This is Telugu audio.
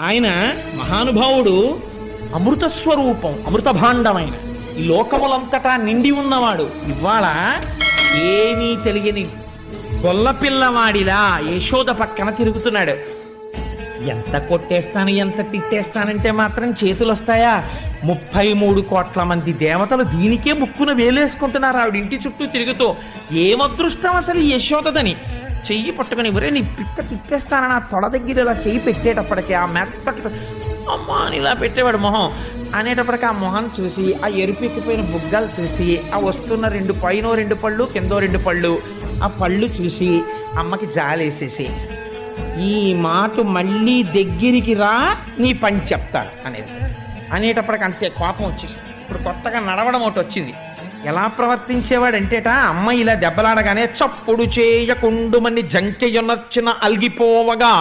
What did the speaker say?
ఆయన మహానుభావుడు. అమృత స్వరూపం అమృత భాండమైన. ఈ లోకములంతటా నిండి ఉన్నవాడు. ఇవాళ ఏమీ తెలియని గొల్లపిల్లవాడిలా యశోద పక్కన తిరుగుతున్నాడు. ఎంత కొట్టేస్తాను ఎంత తిట్టేస్తానంటే మాత్రం చేతులు వస్తాయా ముప్పై మూడు కోట్ల మంది దేవతలు దీనికే ముక్కున వేలేసుకుంటున్నారు ఆవిడ ఇంటి చుట్టూ తిరుగుతూ. ఏమదృష్టం అసలు ఈ యశోదదని? చెయ్యి పట్టుకుని ఒరే నీ పిక్క తిప్పేస్తానని ఆ తొడ దగ్గర ఇలా చెయ్యి పెట్టేటప్పటికి ఆ మెత్తటి అమ్మా అని ఇలా పెట్టేవాడు మొహం. అనేటప్పటికి ఆ మొహం చూసి ఆ ఎరుపెక్కిపోయిన బుగ్గలు చూసి ఆ వస్తున్న రెండు పైన రెండు పళ్ళు కిందో రెండు పళ్ళు ఆ పళ్ళు చూసి అమ్మకి జాలేసేసి ఈ మాట మళ్ళీ దగ్గరికి రా నీ పని చెప్తాను అనేది అనేటప్పటికి అంతే కోపం వచ్చేసి ఇప్పుడు కొత్తగా నడవడం ఒకటి వచ్చింది. ఎలా ప్రవర్తించేవాడంటేట అమ్మ ఇలా దెబ్బలాడగానే చప్పుడు చేయకుండుమని జంకెయ్యొనొచ్చిన అల్గిపోవగా